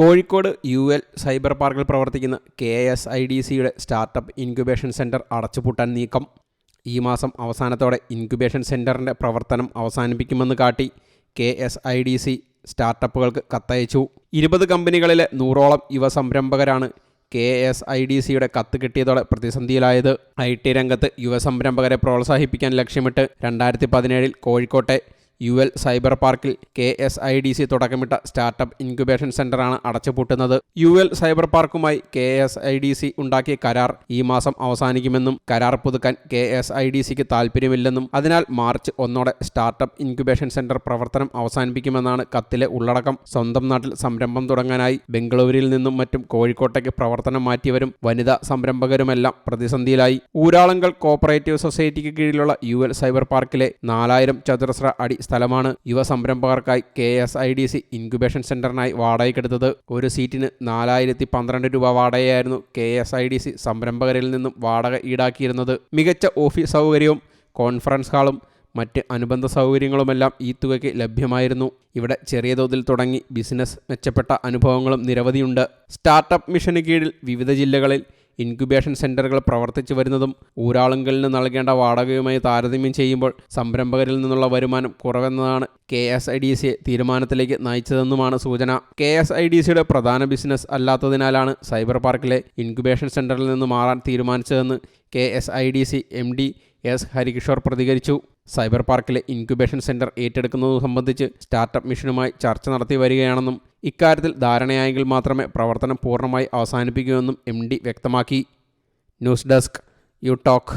Kozhikode U L cyber പാർക്കിൽ പ്രവർത്തിക്കുന്ന K S I D സിയുടെ സ്റ്റാർട്ടപ്പ് ഇൻക്യുബേഷൻ സെന്റർ അടച്ചുപൂട്ടാൻ നീക്കം. ഈ മാസം അവസാനത്തോടെ ഇൻക്യുബേഷൻ സെന്ററിന്റെ പ്രവർത്തനം അവസാനിപ്പിക്കുമെന്ന് കാട്ടി K S I D C സ്റ്റാർട്ടപ്പുകൾക്ക് കത്തയച്ചു. ഇരുപത് കമ്പനികളിലെ നൂറോളം യുവ സംരംഭകരാണ് കെ എസ് ഐ ഡി സിയുടെ കത്ത് കിട്ടിയതോടെ പ്രതിസന്ധിയിലായത്. ഐ ടി രംഗത്ത് യുവ സംരംഭകരെ പ്രോത്സാഹിപ്പിക്കാൻ ലക്ഷ്യമിട്ട് രണ്ടായിരത്തി പതിനേഴിൽ കോഴിക്കോട്ടെ യു എൽ സൈബർ പാർക്കിൽ K S I D C തുടക്കമിട്ട സ്റ്റാർട്ടപ്പ് ഇൻക്യുബേഷൻ സെന്ററാണ് അടച്ചുപൂട്ടുന്നത്. U L cyber പാർക്കുമായി K S I D C ഉണ്ടാക്കിയ കരാർ ഈ മാസം അവസാനിക്കുമെന്നും കരാർ പുതുക്കാൻ കെ എസ് ഐ ഡി സിക്ക് താൽപ്പര്യമില്ലെന്നും അതിനാൽ മാർച്ച് ഒന്നോടെ സ്റ്റാർട്ടപ്പ് ഇൻക്യുബേഷൻ സെന്റർ പ്രവർത്തനം അവസാനിപ്പിക്കുമെന്നാണ് കത്തിലെ ഉള്ളടക്കം. സ്വന്തം നാട്ടിൽ സംരംഭം തുടങ്ങാനായി ബംഗളൂരിൽ നിന്നും മറ്റും കോഴിക്കോട്ടേക്ക് പ്രവർത്തനം മാറ്റിയവരും വനിതാ സംരംഭകരുമെല്ലാം പ്രതിസന്ധിയിലായി. ഊരാളങ്കൽ കോപ്പറേറ്റീവ് സൊസൈറ്റിക്ക് കീഴിലുള്ള യു എൽ സൈബർ പാർക്കിലെ നാലായിരം ചതുരശ്ര അടി സ്ഥലമാണ്. യുവ സംരംഭകർക്കായി K S I D C incubation സെന്ററിനായി വാടകയ്ക്കെടുത്തത് ഒരു സീറ്റിന് നാലായിരത്തി പന്ത്രണ്ട് രൂപ വാടകയായിരുന്നു K S I D C സംരംഭകരിൽ നിന്നും വാടക ഈടാക്കിയിരുന്നത്. മികച്ച ഓഫീസ് സൗകര്യവും കോൺഫറൻസ് ഹാളും മറ്റ് അനുബന്ധ സൗകര്യങ്ങളുമെല്ലാം ഈ തുകയ്ക്ക് ലഭ്യമായിരുന്നു. ഇവിടെ ചെറിയ തോതിൽ തുടങ്ങി ബിസിനസ് മെച്ചപ്പെട്ട അനുഭവങ്ങളും നിരവധിയുണ്ട്. സ്റ്റാർട്ടപ്പ് മിഷന് കീഴിൽ വിവിധ ജില്ലകളിൽ ഇൻക്യുബേഷൻ സെന്ററുകൾ പ്രവർത്തിച്ചു വരുന്നതും ഊരാളുങ്കലിന് നൽകേണ്ട വാടകയുമായി താരതമ്യം ചെയ്യുമ്പോൾ സംരംഭകരിൽ നിന്നുള്ള വരുമാനം കുറവെന്നതാണ് K S I D C തീരുമാനത്തിലേക്ക് നയിച്ചതെന്നുമാണ് സൂചന. കെ എസ് ഐ ഡി സിയുടെ പ്രധാന ബിസിനസ് അല്ലാത്തതിനാലാണ് സൈബർ പാർക്കിലെ ഇൻക്യുബേഷൻ സെന്ററിൽ നിന്ന് മാറാൻ തീരുമാനിച്ചതെന്ന് K S I D C M D S Harikishore പ്രതികരിച്ചു. സൈബർ പാർക്കിലെ ഇൻക്യുബേഷൻ സെന്റർ ഏറ്റെടുക്കുന്നത് സംബന്ധിച്ച് സ്റ്റാർട്ടപ്പ് മിഷനുമായി ചർച്ച നടത്തി വരികയാണെന്നും ഇക്കാര്യത്തിൽ ധാരണയായെങ്കിൽ മാത്രമേ പ്രവർത്തനം പൂർണമായി അവസാനിപ്പിക്കൂവെന്നും എം ഡി വ്യക്തമാക്കി. News desk U talk.